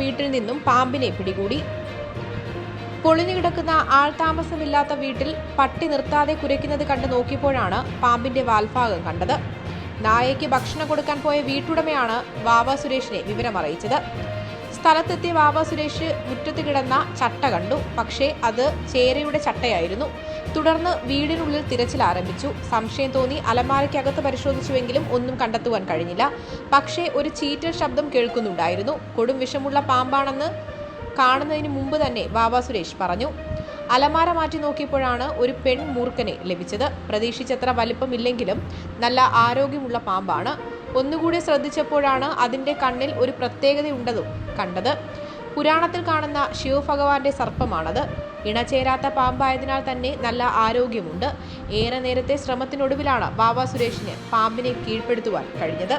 വീട്ടിൽ നിന്നും പാമ്പിനെ പിടികൂടി. പൊളിഞ്ഞു കിടക്കുന്ന ആൾതാമസമില്ലാത്ത വീട്ടിൽ പട്ടി നിർത്താതെ കുരയ്ക്കുന്നത് കണ്ട് നോക്കിയപ്പോഴാണ് പാമ്പിന്റെ വാൽഭാഗം കണ്ടത്. നായയ്ക്ക് ഭക്ഷണം കൊടുക്കാൻ പോയ വീട്ടുടമയാണ് വാവ സുരേഷിനെ വിവരം അറിയിച്ചത് സ്ഥലത്തെത്തിയ വാവ സുരേഷ് മുറ്റത്ത് കിടന്ന ചട്ട കണ്ടു. പക്ഷേ അത് ചേരയുടെ ചട്ടയായിരുന്നു. തുടർന്ന് വീടിനുള്ളിൽ തിരച്ചിൽ ആരംഭിച്ചു. സംശയം തോന്നി അലമാരയ്ക്കകത്ത് പരിശോധിച്ചുവെങ്കിലും ഒന്നും കണ്ടെത്തുവാൻ കഴിഞ്ഞില്ല. പക്ഷേ ഒരു ചീറ്റൽ ശബ്ദം കേൾക്കുന്നുണ്ടായിരുന്നു. കൊടും വിഷമുള്ള പാമ്പാണെന്ന് കാണുന്നതിന് മുമ്പ് തന്നെ വാവ സുരേഷ് പറഞ്ഞു. അലമാര മാറ്റി നോക്കിയപ്പോഴാണ് ഒരു പെൺ മൂർക്കനെ ലഭിച്ചത്. പ്രതീക്ഷിച്ചത്ര വലിപ്പമില്ലെങ്കിലും നല്ല ആരോഗ്യമുള്ള പാമ്പാണ്. ഒന്നുകൂടി ശ്രദ്ധിച്ചപ്പോഴാണ് അതിന്റെ കണ്ണിൽ ഒരു പ്രത്യേകതയുണ്ടതും കണ്ടത്. പുരാണത്തിൽ കാണുന്ന ശിവഭഗവാന്റെ സർപ്പമാണത്. ഇണചേരാത്ത പാമ്പായതിനാൽ തന്നെ നല്ല ആരോഗ്യമുണ്ട്. ഏറെ നേരത്തെ ശ്രമത്തിനൊടുവിലാണ് ബാബ സുരേഷിന് പാമ്പിനെ കീഴ്പ്പെടുത്തുവാൻ കഴിഞ്ഞത്.